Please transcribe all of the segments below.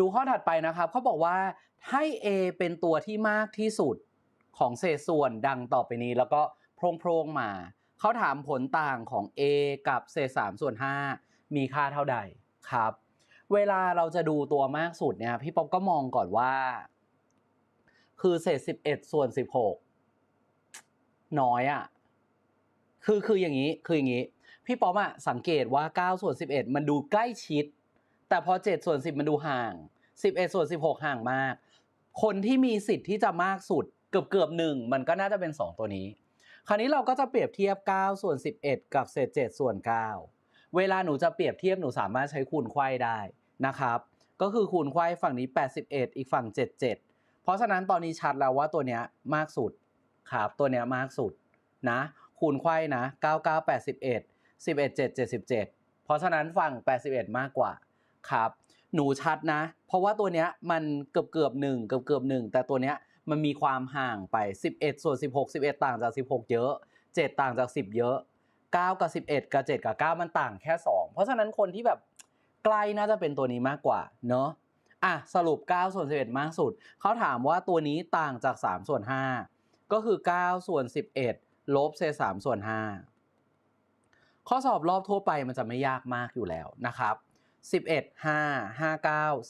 ดูข้อถัดไปนะครับเขาบอกว่าให้ a เป็นตัวที่มากที่สุดของเศษส่วนดังต่อไปนี้ แล้วก็โพร่งๆมาเขาถามผลต่างของ a กับเศษ3ส่วน 5 มีค่าเท่าใดครับ เวลาเราจะดูตัวมากสุดเนี่ยพี่ป๊อปก็มองก่อนว่า คือเศษ 11 ส่วน 16 น้อยอะ่ะคือคืออย่างนี้คืออย่างนี้ พี่ป๊อปอะสังเกตว่า 9 ส่วน 11 มันดูใกล้ชิด แต่พอ7ส่วน10มันดูห่าง11ส่วน16ห่างมาก คนที่มีสิทธิ์ที่จะมากสุดเกือบเกือบหนึ่งมันก็น่าจะเป็น2ตัวนี้ คราวนี้เราก็จะเปรียบเทียบ9ส่วน11กับเศษ7ส่วน9เวลาหนูจะเปรียบเทียบหนูสามารถใช้คูณไขว้ได้นะครับ ก็คือคูณไขว้ฝั่งนี้ 81 อีกฝั่ง 77 เพราะฉะนั้นตอนนี้ชัดแล้วว่าตัวเนี้ยมากสุดครับตัวเนี้ยมากสุดนะ คูณไขว้นะ 99 81 11 7 77 เพราะฉะนั้นฝั่ง 81 มากกว่า ครับ หนูชัดนะ เพราะว่าตัวเนี้ยมันเกือบเกือบหนึ่งเกือบเกือบหนึ่งแต่ตัวเนี้ยมันมีความห่างไป 11 ส่วน 16 11 ต่างจาก 16 เยอะ 7 ต่างจาก 10 เยอะ 9 กับ 11 กับ 7 กับ 9 มันต่างแค่ 2 เพราะฉะนั้นคนที่แบบใกล้น่าจะเป็นตัวนี้มากกว่าเนอะอะสรุป 9 ส่วน 11 มากสุด เขาถามว่าตัวนี้ต่างจาก 3 ส่วน 5 ก็คือ 9 ส่วน 11 ลบเศษ3ส่วน 5 ข้อสอบรอบทั่วไปมันจะไม่ยากมากอยู่แล้วนะครับ 11 5 59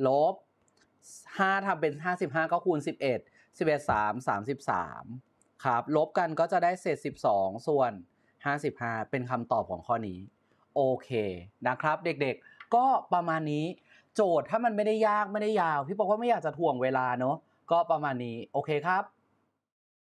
45 ลบ 5ทำเป็น 55 ก็คูณ 11 11 3 33 ครับ ลบกันก็จะได้เศษ 12 ส่วน 55 เป็นคำตอบของข้อนี้ โอเคนะครับ เด็กๆ ก็ประมาณนี้ โจทย์ถ้ามันไม่ได้ยากไม่ได้ยาว พี่บอกว่าไม่อยากจะถ่วงเวลาเนอะก็ประมาณนี้ โอเคครับ